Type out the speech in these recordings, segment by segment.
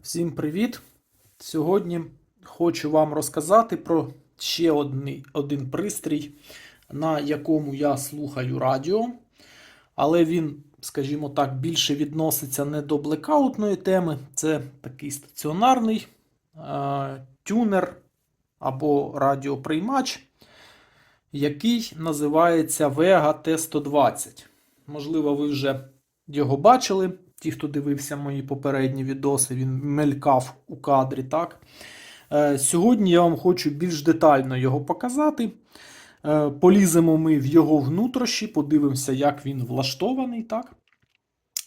Всім привіт! Сьогодні хочу вам розказати про ще один, один пристрій, на якому я слухаю радіо, але він, скажімо так, більше відноситься не до блекаутної теми. Це такий стаціонарний е, тюнер або радіоприймач, який називається Vega T120. Можливо, ви вже його бачили. Ті, хто дивився мої попередні відоси, він мелькав у кадрі. так. Е, Сьогодні я вам хочу більш детально його показати. Е, Поліземо ми в його внутріші, подивимося, як він влаштований. так.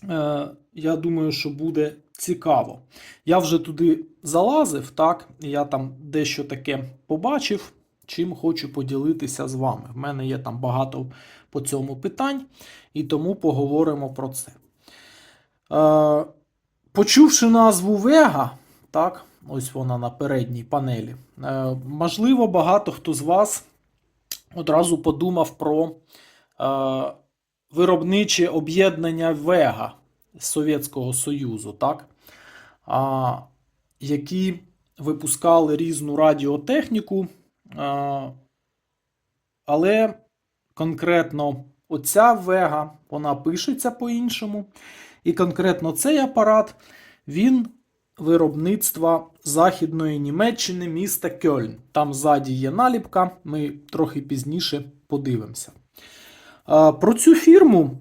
Е, Я думаю, що буде цікаво. Я вже туди залазив, так, я там дещо таке побачив, чим хочу поділитися з вами. В мене є там багато по цьому питань, і тому поговоримо про це. Е, Почувши назву Vega, так, ось вона на передній панелі, е, можливо, багато хто з вас одразу подумав про е, виробниче об'єднання Vega з Совєтського Союзу, так, які випускали різну радіотехніку, але конкретно оця Vega, вона пишеться по-іншому. І конкретно цей апарат, він виробництва Західної Німеччини міста Кьольн. Там ззаді є наліпка, ми трохи пізніше подивимося. Е, Про цю фірму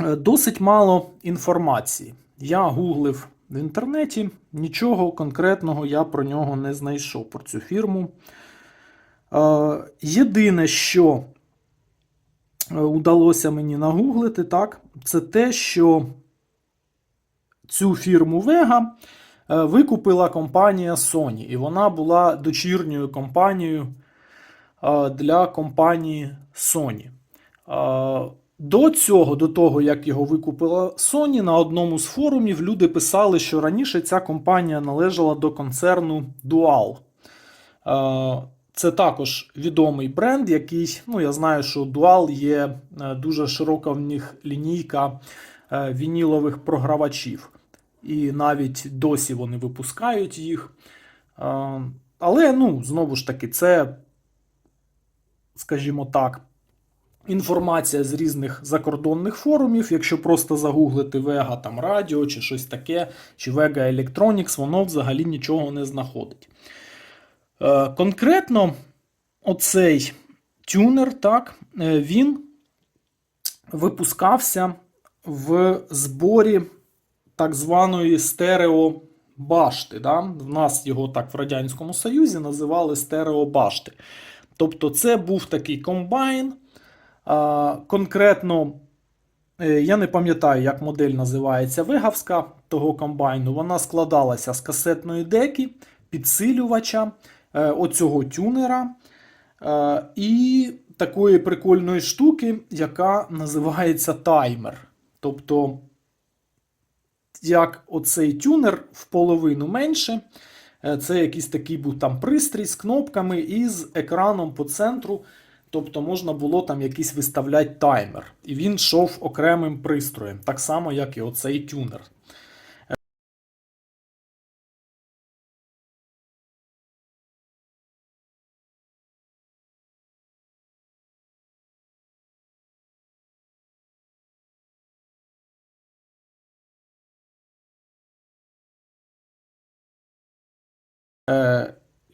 е, досить мало інформації. Я гуглив в інтернеті, нічого конкретного я про нього не знайшов, про цю фірму. Е, Єдине, що удалося мені нагуглити, так, це те, що цю фірму Vega викупила компанія Sony, і вона була дочірньою компанією для компанії Sony. До цього, до того, як його викупила Sony, на одному з форумів люди писали, що раніше ця компанія належала до концерну Dual. Це також відомий бренд, який, ну я знаю, що Dual є дуже широка в них лінійка вінілових програвачів. І навіть досі вони випускають їх. Але, ну, знову ж таки, це, скажімо так, інформація з різних закордонних форумів. Якщо просто загуглити Vega там радіо чи щось таке, чи Vega Electronics, воно взагалі нічого не знаходить. Конкретно оцей тюнер, так, він випускався в зборі так званої стереобашти. Да? В нас його так в Радянському Союзі називали стереобашти. Тобто, це був такий комбайн. А, Конкретно, е, я не пам'ятаю, як модель називається вигавська того комбайну. Вона складалася з касетної деки, підсилювача, е, оцього тюнера. е, І такої прикольної штуки, яка називається таймер. Тобто як оцей тюнер в половину менше. Е, Це якийсь такий був там пристрій з кнопками і з екраном по центру. Тобто можна було там якийсь виставляти таймер. І він йшов окремим пристроєм, так само, як і оцей тюнер.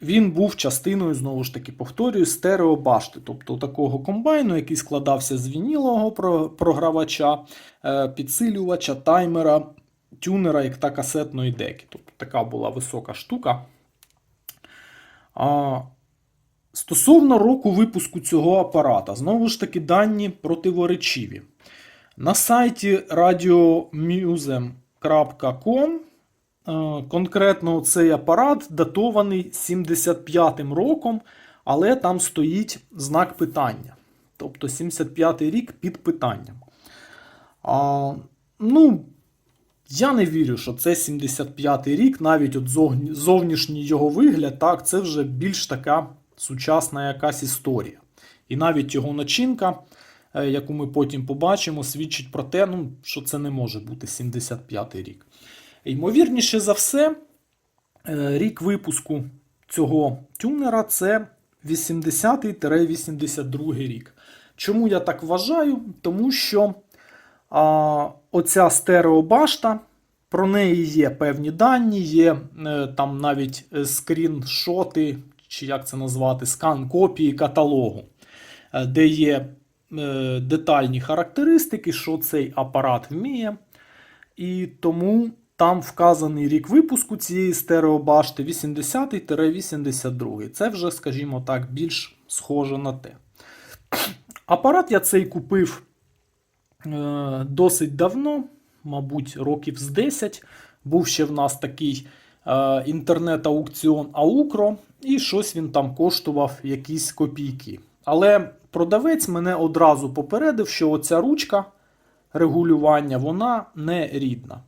Він був частиною, знову ж таки, повторюю, стереобашти, тобто такого комбайну, який складався з вінілового програвача, е, підсилювача, таймера, тюнера як та касетної деки. Тобто така була висока штука. А, Стосовно року випуску цього апарата, знову ж таки, дані противоречиві. На сайті radiomuseum.com Конкретно цей апарат датований 75-м роком, але там стоїть знак питання. Тобто 75-й рік під питанням. А, Ну, я не вірю, що це 75-й рік, навіть от зовнішній його вигляд, так, це вже більш така сучасна якась історія. І навіть його начинка, яку ми потім побачимо, свідчить про те, ну, що це не може бути 75-й рік. Ймовірніше за все, е, рік випуску цього тюнера це 80-82 рік. Чому я так вважаю? Тому що а, оця стереобашта, про неї є певні дані, є е, там навіть е, скріншоти, чи як це назвати, скан копії каталогу, де є детальні характеристики, що цей апарат вміє. І тому там вказаний рік випуску цієї стереобашти 80-82. Це вже, скажімо так, більш схоже на те. Апарат я цей купив е, досить давно, мабуть, років з 10. Був ще в нас такий е, інтернет-аукціон Аукро, і щось він там коштував якісь копійки. Але продавець мене одразу попередив, що оця ручка регулювання вона не рідна.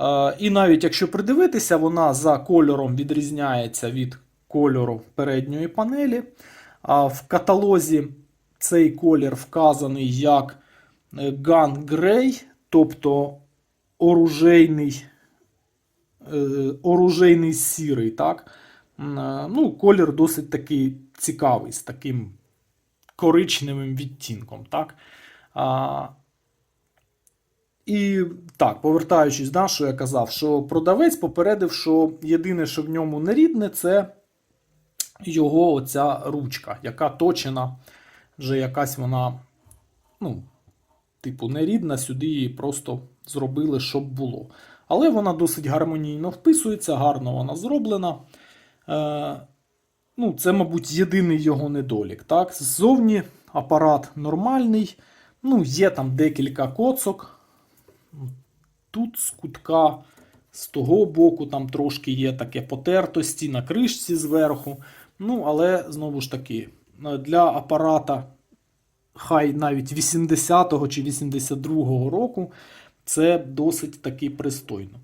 Е, І навіть якщо придивитися, вона за кольором відрізняється від кольору передньої панелі. В каталозі цей колір вказаний як е, Gun Grey, тобто оружейний, е, оружейний сірий. Так? Е, Ну, колір досить такий цікавий, з таким коричневим відтінком. Так? І так, повертаючись, да, що я казав, що продавець попередив, що єдине, що в ньому не рідне, це його оця ручка, яка точена, вже якась вона, ну, типу, не рідна, сюди її просто зробили, щоб було. Але вона досить гармонійно вписується, гарно вона зроблена. Е, ну, Це, мабуть, єдиний його недолік. Так? Ззовні апарат нормальний. Ну, Є там декілька коцок. Тут з кутка, з того боку, там трошки є таке потертості на кришці зверху. Ну, але знову ж таки, для апарата хай навіть 80-го чи 82-го року це досить таки пристойно.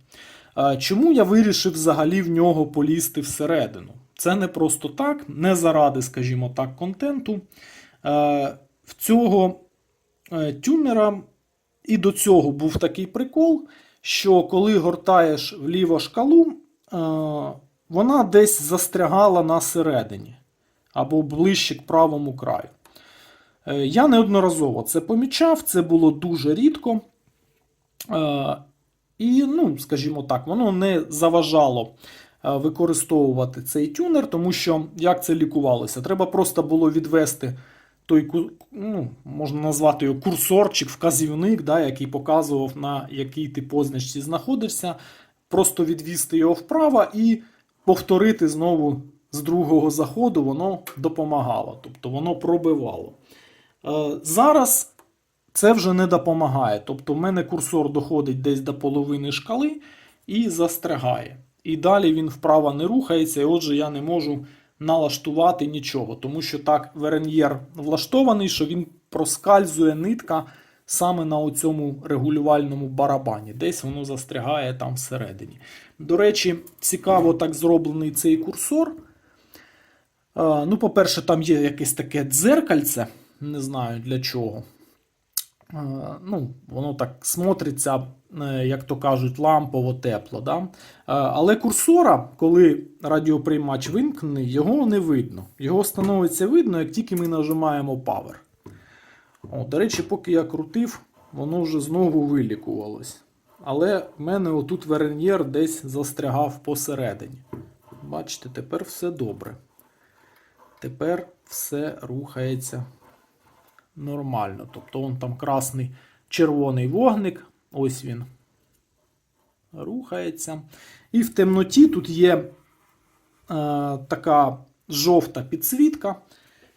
Е, Чому я вирішив взагалі в нього полізти всередину? Це не просто так, не заради, скажімо так, контенту. Е, В цього е, тюнера і до цього був такий прикол, що коли гортаєш вліво шкалу, е, вона десь застрягала на середині або ближче к правому краю. Е, Я неодноразово це помічав, це було дуже рідко. Е, І, ну, скажімо так, воно не заважало використовувати цей тюнер, тому що як це лікувалося? Треба просто було відвести той, ну, можна назвати його курсорчик, вказівник, да, який показував, на якій ти позначці знаходишся, просто відвісти його вправо і повторити знову з другого заходу, воно допомагало, тобто воно пробивало. Е, Зараз це вже не допомагає. Тобто, в мене курсор доходить десь до половини шкали і застрягає. І далі він вправо не рухається, і отже, я не можу налаштувати нічого, тому що так верен'єр влаштований, що він проскальзує нитка саме на оцьому регулювальному барабані. Десь воно застрягає там всередині. До речі, цікаво так зроблений цей курсор. Е, Ну, по-перше, там є якесь таке дзеркальце, не знаю для чого. Е, Ну, воно так смотриться, е, як то кажуть, лампово тепло. Да? Е, Але курсора, коли радіоприймач вимкнений, його не видно. Його становиться видно, як тільки ми нажимаємо Power. О, до речі, поки я крутив, воно вже знову вилікувалось. Але в мене отут вереньєр десь застрягав посередині. Бачите, тепер все добре. Тепер все рухається нормально. Тобто вон там красний червоний вогник. Ось він рухається. І в темноті тут є е, така жовта підсвітка.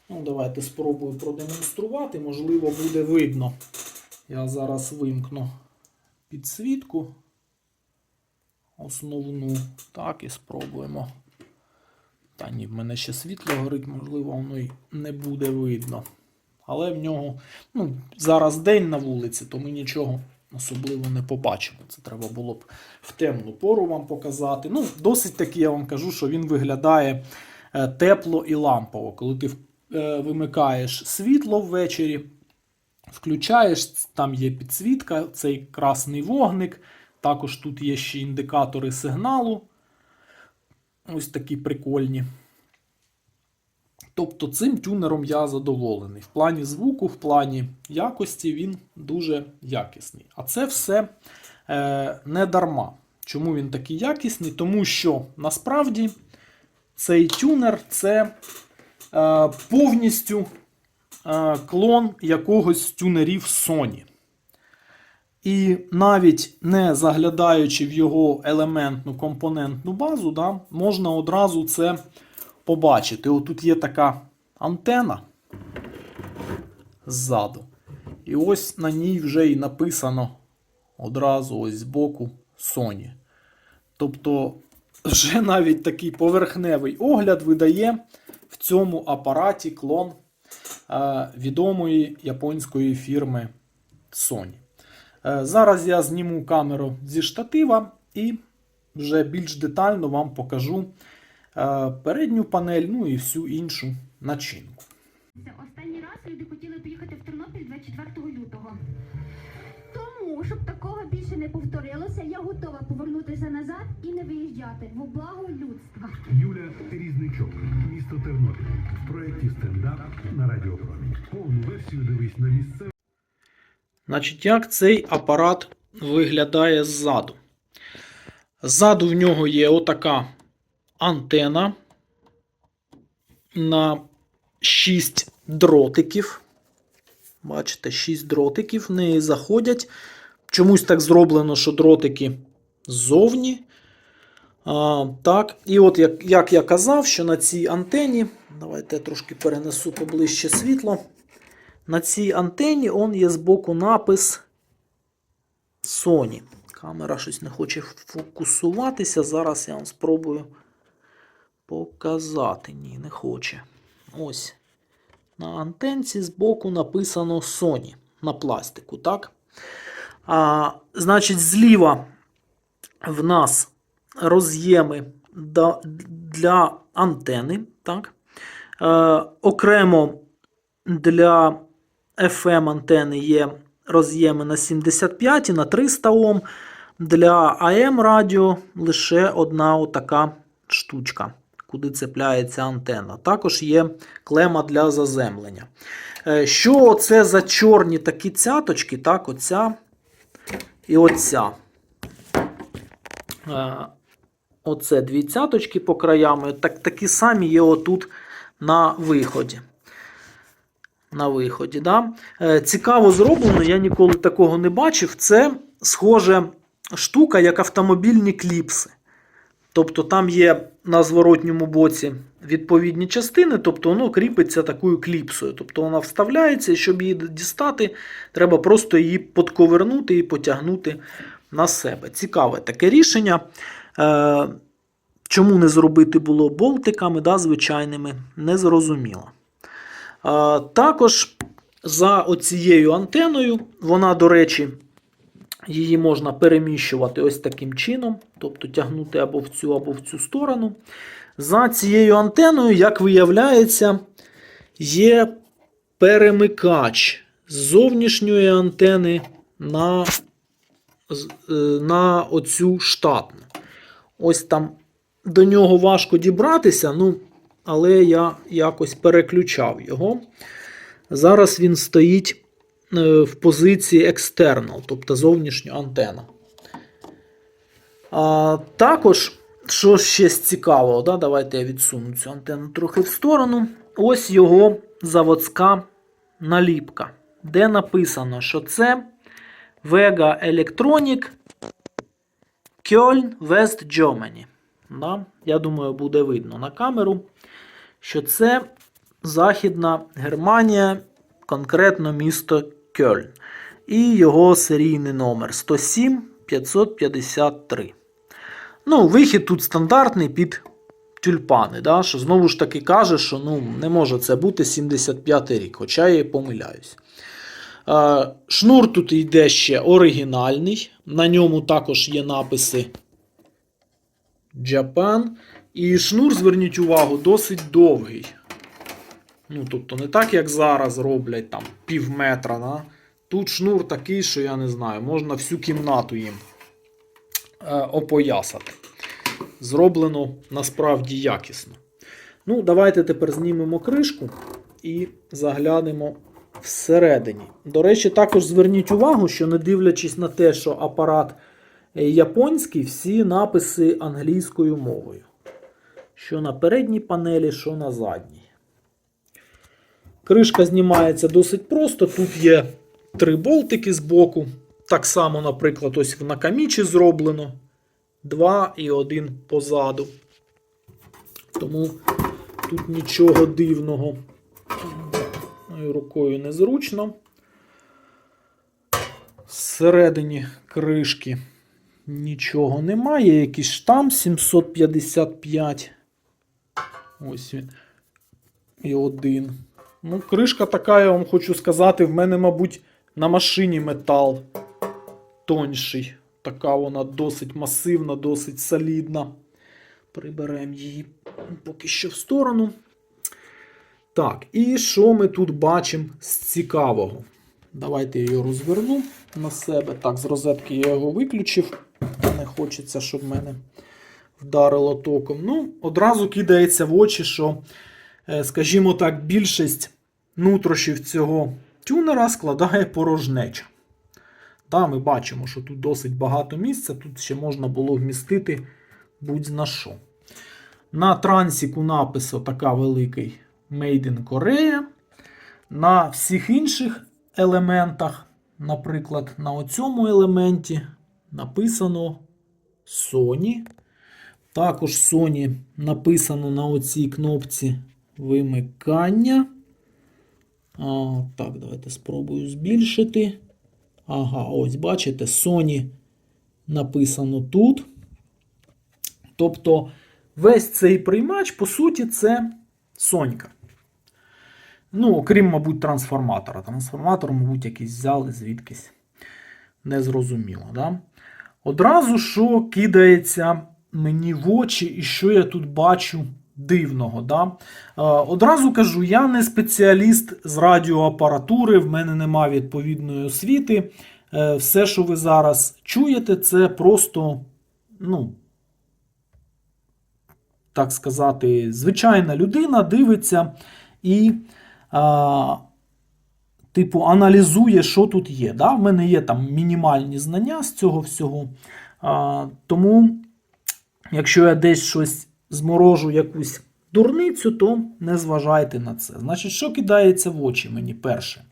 Ну, Давайте спробую продемонструвати. Можливо, буде видно. Я зараз вимкну підсвітку. Основну. Так, і спробуємо. Та ні, в мене ще світло горить, можливо, воно й не буде видно. Але в нього ну, зараз день на вулиці, то ми нічого особливо не побачимо. Це треба було б в темну пору вам показати. Ну, досить таки я вам кажу, що він виглядає е, тепло і лампово. Коли ти е, вимикаєш світло ввечері, включаєш, там є підсвітка, цей красний вогник. Також тут є ще індикатори сигналу. Ось такі прикольні. Тобто цим тюнером я задоволений. В плані звуку, в плані якості він дуже якісний. А це все е, не дарма. Чому він такий якісний? Тому що насправді цей тюнер це е, повністю е, клон якогось з тюнерів Sony. І навіть не заглядаючи в його елементну компонентну базу, да, можна одразу це побачити. Отут є така антена ззаду. І ось на ній вже і написано одразу ось збоку Sony. Тобто, вже навіть такий поверхневий огляд видає в цьому апараті клон е, відомої японської фірми Sony. Е, Зараз я зніму камеру зі штатива і вже більш детально вам покажу передню панель, ну і всю іншу начинку. Це останній раз люди хотіли поїхати в Тернопіль 24 лютого. Тому, щоб такого більше не повторилося, я готова повернутися назад і не виїжджати в благо людства. Юля Різничок, місто Тернопіль в проєкті стендап на Радіопромі. Повну версію дивись на місце. Значить, як цей апарат виглядає ззаду? Ззаду в нього є отака антена на 6 дротиків. Бачите, 6 дротиків в неї заходять. Чомусь так зроблено, що дротики ззовні. А, так, і от як, як я казав, що на цій антені, давайте я трошки перенесу поближче світло. На цій антені он є збоку напис Sony. Камера щось не хоче фокусуватися. Зараз я вам спробую показати. Ні, не хоче. Ось. На антенці збоку написано Sony на пластику, так? А, значить, зліва в нас роз'єми для антени. Так? Е, окремо для FM антени є роз'єми на 75 і на 300 Ом. Для AM радіо лише одна отака штучка, куди цепляється антенна. Також є клема для заземлення. Е, Що це за чорні такі цяточки? Так, оця і оця. Е, Оце дві цяточки по краям. Так, такі самі є отут на виході на виході. Да? Е, Цікаво зроблено, я ніколи такого не бачив. Це схоже штука, як автомобільні кліпси. Тобто там є на зворотньому боці відповідні частини, тобто воно кріпиться такою кліпсою. Тобто вона вставляється, і щоб її дістати, треба просто її подковернути і потягнути на себе. Цікаве таке рішення. Е, Чому не зробити було болтиками, да, звичайними, не зрозуміло. Також за оцією антеною, вона, до речі, її можна переміщувати ось таким чином, тобто тягнути або в цю, або в цю сторону. За цією антеною, як виявляється, є перемикач з зовнішньої антени на, е, на оцю штатну. Ось там до нього важко дібратися, ну, але я якось переключав його. Зараз він стоїть в позиції external, тобто зовнішня антена. А, також, що ще цікавого, да, давайте я відсуну цю антенну трохи в сторону. Ось його заводська наліпка, де написано, що це Vega Electronic Köln West Germany. Да? Я думаю, буде видно на камеру, що це Західна Германія, конкретно місто Кьольн. І його серійний номер 107 553. Ну, вихід тут стандартний під тюльпани. Да? Що знову ж таки каже, що ну, не може це бути 75 рік, хоча я і помиляюсь. Шнур тут йде ще оригінальний. На ньому також є написи Japan. І шнур, зверніть увагу, досить довгий. Ну, тобто, не так, як зараз роблять там пів метра. Да? Тут шнур такий, що я не знаю, можна всю кімнату їм е, опоясати. Зроблено насправді якісно. Ну, давайте тепер знімемо кришку і заглянемо всередині. До речі, також зверніть увагу, що не дивлячись на те, що апарат е, японський, всі написи англійською мовою. Що на передній панелі, що на задній. Кришка знімається досить просто. Тут є три болтики з боку. Так само, наприклад, ось в Накамічі зроблено. Два і один позаду. Тому тут нічого дивного. Рукою незручно. Всередині кришки нічого немає. Якийсь штамп 755. Ось він. І один. Ну, кришка така, я вам хочу сказати, в мене, мабуть, на машині метал тонший. Така вона досить масивна, досить солідна. Приберемо її поки що в сторону. Так, і що ми тут бачимо з цікавого? Давайте я його розверну на себе. Так, з розетки я його виключив. Не хочеться, щоб мене вдарило током. Ну, одразу кидається в очі, що, е, скажімо так, більшість нутрощів цього тюнера складає порожнеча. Та, ми бачимо, що тут досить багато місця, тут ще можна було вмістити будь-на що. На трансіку напис така великий Made in Korea. На всіх інших елементах, наприклад, на оцьому елементі написано Sony. Також Sony написано на оцій кнопці вимикання. А, так, давайте спробую збільшити. Ага, ось бачите, Sony написано тут. Тобто весь цей приймач, по суті, це Сонька. Ну, окрім, мабуть, трансформатора. Трансформатор, мабуть, якийсь взяли звідкись. Незрозуміло. Да? Одразу що кидається мені в очі, і що я тут бачу дивного. Да? Е, Одразу кажу, я не спеціаліст з радіоапаратури, в мене нема відповідної освіти. Е, Все, що ви зараз чуєте, це просто, ну, так сказати, звичайна людина дивиться і, а, типу, аналізує, що тут є. Да? В мене є там мінімальні знання з цього всього. А, тому, якщо я десь щось зморожу якусь дурницю, то не зважайте на це. Значить, що кидається в очі мені перше,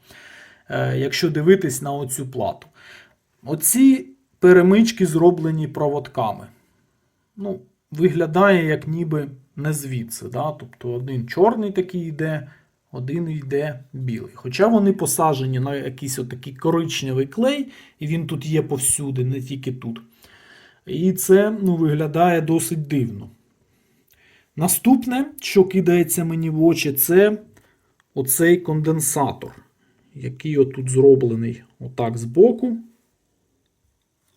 е, якщо дивитись на оцю плату? Оці перемички зроблені проводками. Ну, виглядає як ніби не звідси. Да? Тобто один чорний такий йде, один йде білий. Хоча вони посаджені на якийсь отакий коричневий клей, і він тут є повсюди, не тільки тут. І це ну, виглядає досить дивно. Наступне, що кидається мені в очі, це оцей конденсатор, який отут зроблений отак збоку.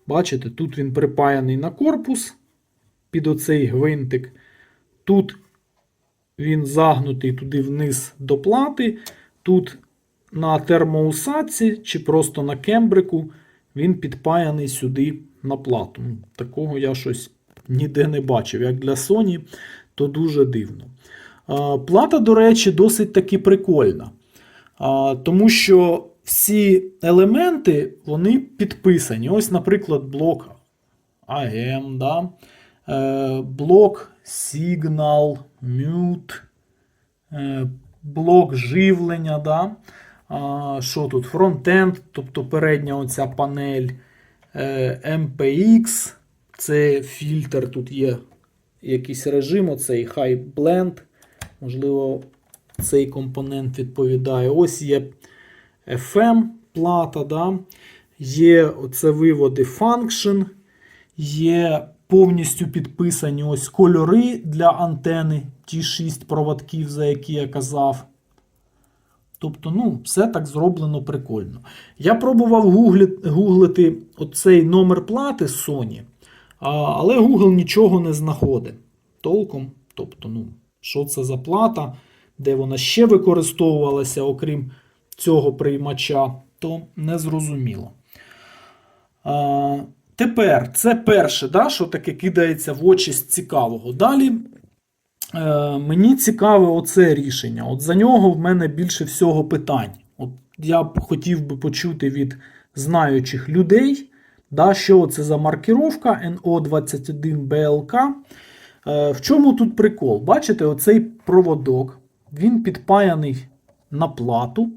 Бачите, тут він припаяний на корпус під оцей гвинтик. Тут він загнутий туди вниз до плати. Тут на термоусадці чи просто на кембрику він підпаяний сюди на плату. Такого я щось ніде не бачив. Як для Sony, то дуже дивно. Плата, до речі, досить таки прикольна. Тому що всі елементи вони підписані. Ось, наприклад, блок AM, да? Е, блок Signal, Mute, е, блок живлення. Да? Що тут? Фронтенд, тобто передня оця панель е, MPX, це фільтр, тут є якийсь режим, оцей High Blend. Можливо, цей компонент відповідає. Ось є FM плата, да? є оце виводи Function, є повністю підписані ось кольори для антени, ті 6 проводків, за які я казав. Тобто, ну, все так зроблено прикольно. Я пробував гуглити, оцей номер плати Sony, але Google нічого не знаходить толком. Тобто, ну, що це за плата, де вона ще використовувалася, окрім цього приймача, то не зрозуміло. А, Тепер це перше, да, що таке кидається в очі з цікавого. Далі е, мені цікаве оце рішення. От за нього в мене більше всього питань. От я б хотів би почути від знаючих людей, да, що це за маркіровка NO21BLK. Е, в чому тут прикол? Бачите, оцей проводок, він підпаяний на плату,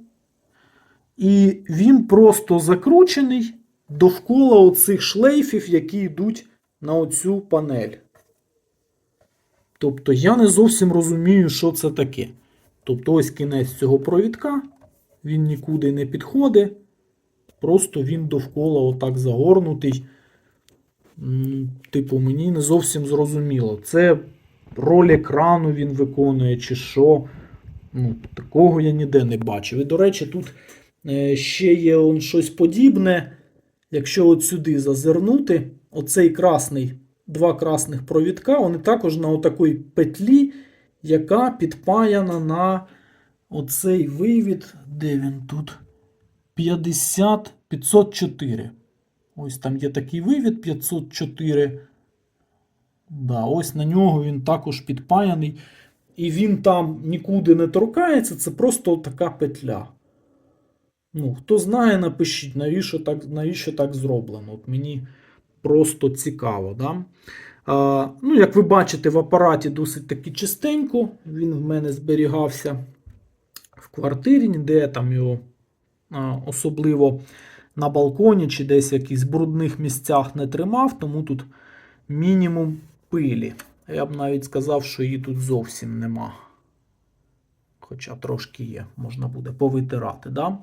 і він просто закручений довкола оцих шлейфів, які йдуть на оцю панель. Тобто я не зовсім розумію, що це таке. Тобто, ось кінець цього провідка, він нікуди не підходить. Просто він довкола отак загорнутий. Типу, мені не зовсім зрозуміло. Це роль екрану він виконує, чи що. Ну, такого я ніде не бачив. І, до речі, тут е, ще є он щось подібне. Якщо от сюди зазирнути, оцей красний, два красних провідка, вони також на отакій петлі, яка підпаяна на оцей вивід, де він тут? 50 504. Ось там є такий вивід 504. Да, ось на нього він також підпаяний. І він там нікуди не торкається, це просто така петля. Ну, хто знає, напишіть, навіщо так, навіщо так зроблено. От мені просто цікаво. Да? А, ну, як ви бачите, в апараті досить таки чистенько. Він в мене зберігався в квартирі, ніде я там його особливо на балконі чи десь в якихось брудних місцях не тримав, тому тут мінімум пилі. Я б навіть сказав, що її тут зовсім нема. Хоча трошки є, можна буде повитирати. Да?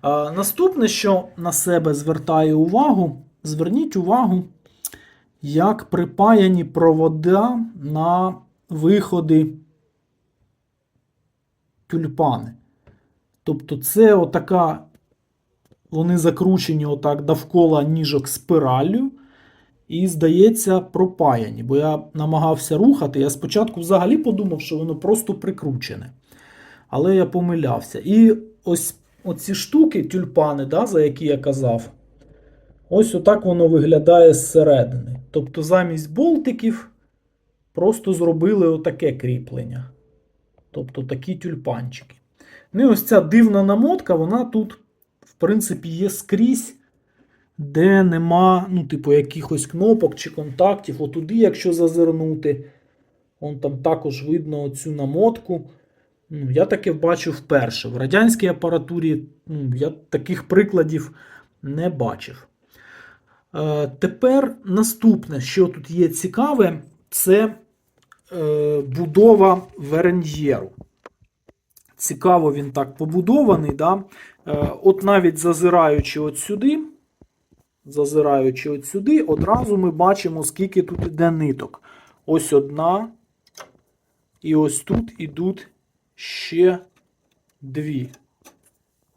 А, наступне, що на себе звертає увагу, зверніть увагу, як припаяні провода на виходи тюльпани. Тобто, це отака, вони закручені отак довкола ніжок спираллю. І, здається, пропаяні. Бо я намагався рухати. Я спочатку взагалі подумав, що воно просто прикручене. Але я помилявся. І ось оці штуки, тюльпани, да, за які я казав, ось отак воно виглядає зсередини. Тобто замість болтиків просто зробили отаке кріплення. Тобто такі тюльпанчики. Ну і ось ця дивна намотка, вона тут, в принципі, є скрізь де нема, ну, типу, якихось кнопок чи контактів. Отуди, якщо зазирнути, он там також видно цю намотку. Ну, Я таке бачив вперше. В радянській апаратурі ну, я таких прикладів не бачив. Е, тепер наступне, що тут є цікаве, це е, будова вереньєру. Цікаво, він так побудований. Да? Е, от навіть зазираючи от сюди, зазираючи от сюди, одразу ми бачимо, скільки тут іде ниток. Ось одна. І ось тут ідуть ще дві.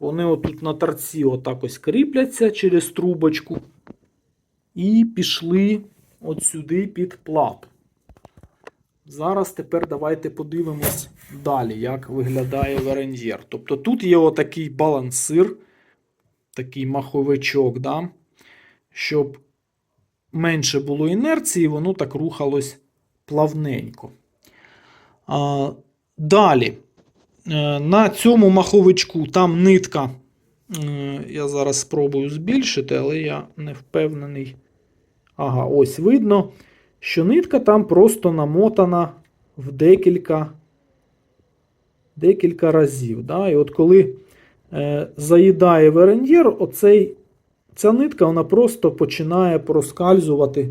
Вони отут на торці отак ось кріпляться через трубочку. І пішли от сюди під плату. Зараз тепер давайте подивимось далі, як виглядає вереньєр. Тобто тут є отакий балансир, такий маховичок, да? щоб менше було інерції, воно так рухалось плавненько. А, далі, е, на цьому маховичку там нитка. е, Я зараз спробую збільшити, але я не впевнений. Ага, ось видно, що нитка там просто намотана в декілька, декілька разів. Да? І от коли е, заїдає вереньєр, оцей Ця нитка вона просто починає проскальзувати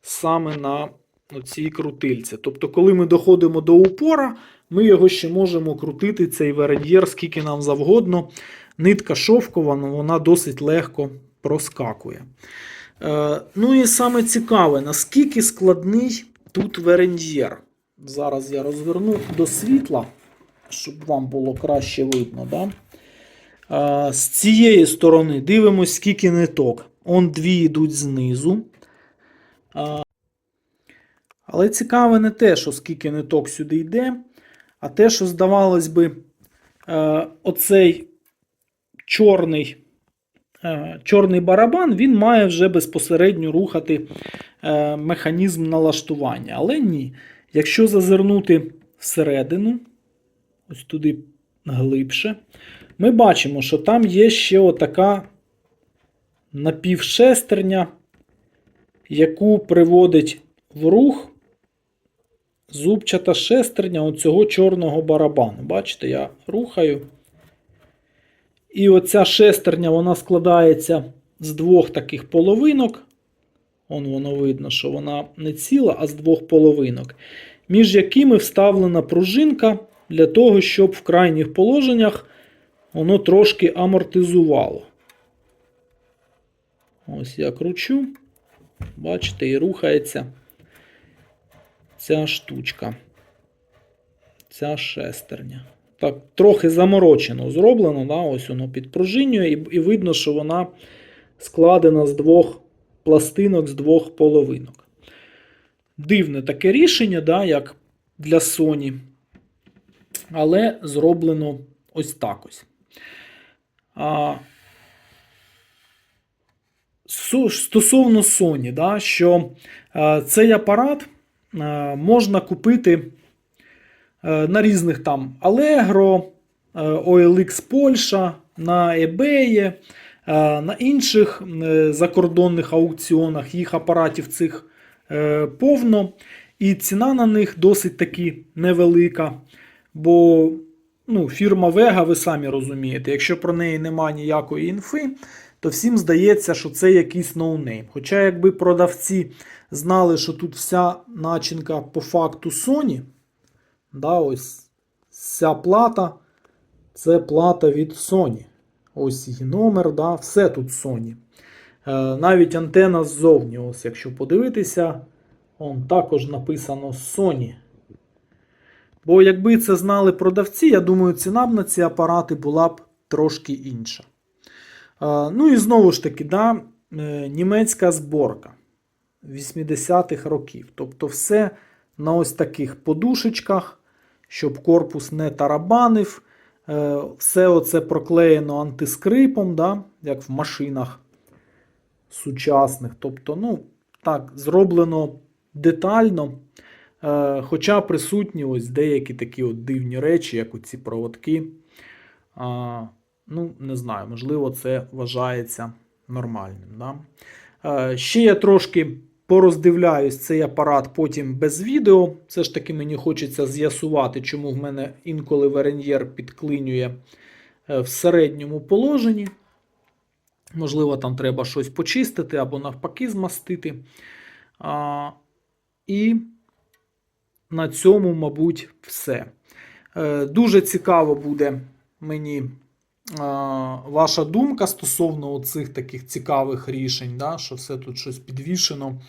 саме на цій крутильці. Тобто, коли ми доходимо до упора, ми його ще можемо крутити, цей вереньєр, скільки нам завгодно. Нитка шовкова, ну, вона досить легко проскакує. Е, ну і саме цікаве, наскільки складний тут вереньєр. Зараз я розверну до світла, щоб вам було краще видно. Да? З цієї сторони дивимось, скільки ниток. Он дві йдуть знизу. Але цікаве не те, що скільки ниток сюди йде, а те, що, здавалось би, оцей чорний е, чорний барабан він має вже безпосередньо рухати е, механізм налаштування. Але ні. Якщо зазирнути всередину, ось туди глибше, ми бачимо, що там є ще отака напівшестерня, яку приводить в рух зубчата шестерня оцього чорного барабану. Бачите, я рухаю. І оця шестерня вона складається з двох таких половинок. Он воно видно, що вона не ціла, а з двох половинок, між якими вставлена пружинка для того, щоб в крайніх положеннях воно трошки амортизувало. Ось я кручу. Бачите, і рухається ця штучка. Ця шестерня. Так, трохи заморочено зроблено. Да? Ось воно підпружинює, і, і видно, що вона складена з двох пластинок, з двох половинок. Дивне таке рішення, да, як для Sony. Але зроблено ось так ось. А, стосовно Sony, да, що е, цей апарат е, можна купити на різних там Allegro, е, OLX Польща, на eBay, е, на інших е, закордонних аукціонах їх апаратів цих е, повно. І ціна на них досить таки невелика. Бо ну, фірма Vega, ви самі розумієте, якщо про неї немає ніякої інфи, то всім здається, що це якийсь ноунейм. Хоча, якби продавці знали, що тут вся начинка по факту Sony, да, ось ця плата це плата від Sony. Ось її номер, да, все тут Sony. Е, навіть антена ззовні, ось якщо подивитися, он також написано Sony. Бо якби це знали продавці, я думаю, ціна б на ці апарати була б трошки інша. Е, Ну і знову ж таки, да, е, німецька зборка 80-х років. Тобто все на ось таких подушечках, щоб корпус не тарабанив. Е, Все оце проклеєно антискрипом, да, як в машинах сучасних. Тобто, ну, так, зроблено детально. Е, Хоча присутні ось деякі такі от дивні речі, як оці проводки. А, ну, не знаю, можливо, це вважається нормальним. Да? Е, Ще я трошки пороздивляюсь цей апарат потім без відео. Все ж таки мені хочеться з'ясувати, чому в мене інколи вереньєр підклинює е, в середньому положенні. Можливо, там треба щось почистити або навпаки змастити. А, і на цьому, мабуть, все. Е, Дуже цікаво буде мені ваша думка стосовно цих таких цікавих рішень, да, що все тут щось підвішено,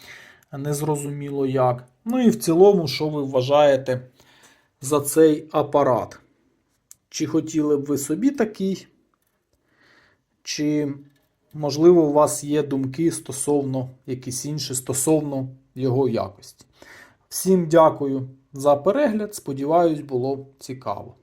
незрозуміло як. Ну і в цілому, що ви вважаєте за цей апарат? Чи хотіли б ви собі такий? Чи, можливо, у вас є думки стосовно якісь інші, стосовно його якості? Всім дякую за перегляд. Сподіваюсь, було цікаво.